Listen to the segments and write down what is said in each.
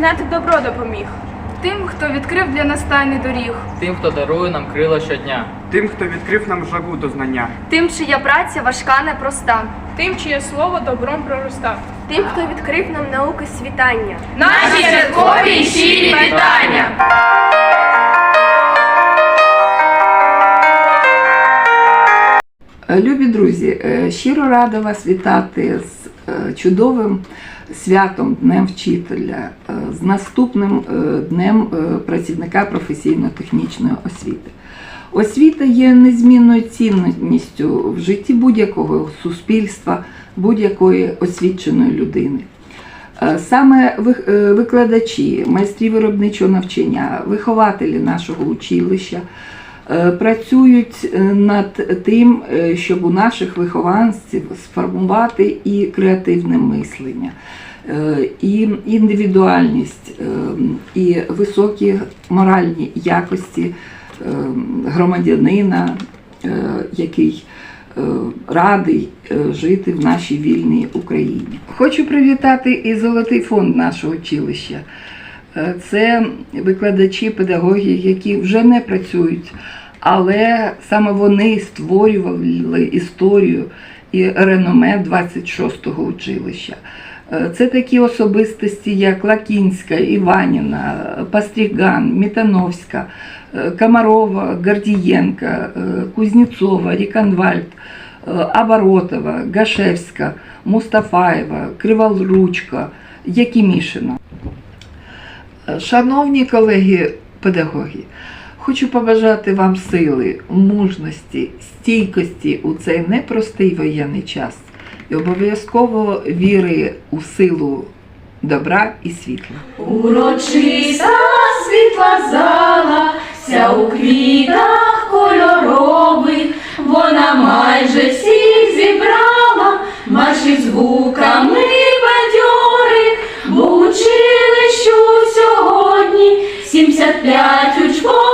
хто пізнати добро допоміг, тим, хто відкрив для нас тайний доріг, Тим, хто дарує нам крила щодня. Тим, хто відкрив нам жагу до знання. Тим, чия праця важка непроста. тим, чиє слово добром пророста. Тим, хто відкрив нам науки світання. Наші святкові і щирі вітання! Е, Любі друзі, е, щиро рада вас вітати з е, чудовим святом Днем вчителя, е, з наступним е, днем е, працівника професійно-технічної освіти. Освіта є незмінною цінністю в житті будь-якого суспільства, будь-якої освіченої людини. Саме викладачі, майстрі виробничого навчання, вихователі нашого училища працюють е, над тим, е, щоб у наших вихованців сформувати і креативне мислення, е, і індивідуальність, е, і високі моральні якості е, громадянина, е, який е, радий е, жити в нашій вільній Україні. Хочу привітати і золотий фонд нашого училища. Е, Це викладачі, педагоги, які вже не працюють, але саме вони створювали історію і реноме 26-го училища. Е, Це такі особистості, як Лакінська, Іваніна, Пастріган, Мітановська, е, Комарова, Гордієнка, Кузнєцова, Ріканвальд, Оборотова, Гашевська, Мустафаєва, Криволручка, Якимішина. Шановні колеги педагоги, хочу побажати вам сили, мужності, стійкості у цей непростий воєнний час і обов'язково віри у силу добра і світла. Урочиста світла зала, вся у квітах кольорових, вона майже всіх зібрала, марші звуками 75 учбових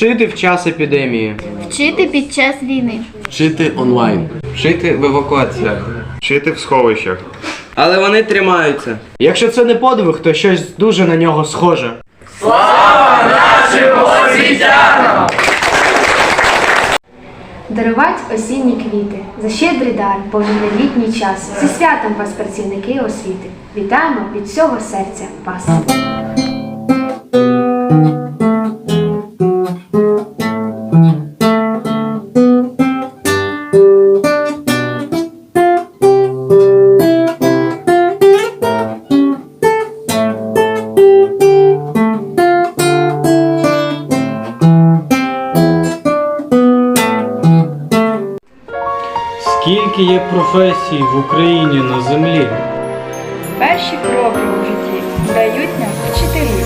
Вчити в час епідемії. Вчити під час війни. Вчити онлайн. Вчити в евакуаціях. Вчити в сховищах. Але вони тримаються. Якщо це не подвиг, то щось дуже на нього схоже. Слава нашим освітянам! Дарувати осінні квіти. За щедрий дар, повний літній час. Зі святом вас, працівники освіти. Вітаємо від всього серця вас. Скільки є професій в Україні на землі? Перші кроки у житті дають нам вчителі.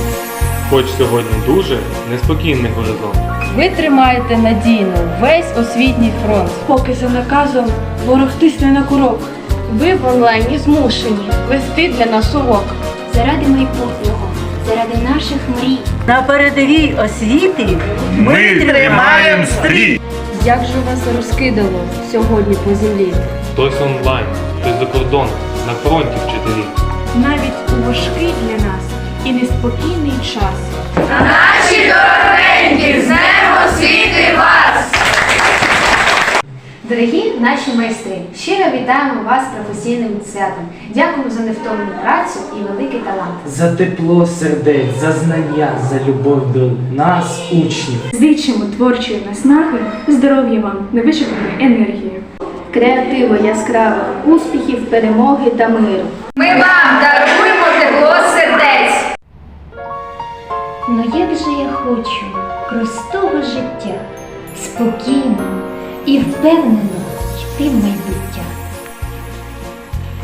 Хоч сьогодні дуже неспокійний горизонт. Ви тримаєте надійно весь освітній фронт. Поки за наказом ворог тисне на курок. Ви в онлайні змушені вести для нас урок. Заради майбутнього, заради наших мрій. На передовій освіти Ми тримаємо стрій! Як же вас розкидало сьогодні по землі? Хтось онлайн, хтось за кордон, на фронті вчителі. Навіть у важкий для нас і неспокійний час. Наші дорогенькі, наші майстри, щиро вітаємо вас з професійним святом. Дякуємо за невтомну працю і великий талант. За тепло сердець, за знання, за любов до нас, учнів. Зичимо творчої наснаги, здоров'я вам, невичерпної енергії. Креативу яскравих успіхів, перемоги та миру. Ми вам даруємо тепло сердець! Ну як же я хочу простого життя, спокійно і впевнено в.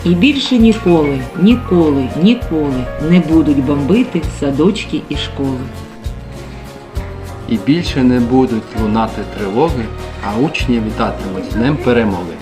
І більше ніколи, ніколи, ніколи не будуть бомбити садочки і школи. І більше не будуть лунати тривоги, а учні вітатимуть з Днем перемоги.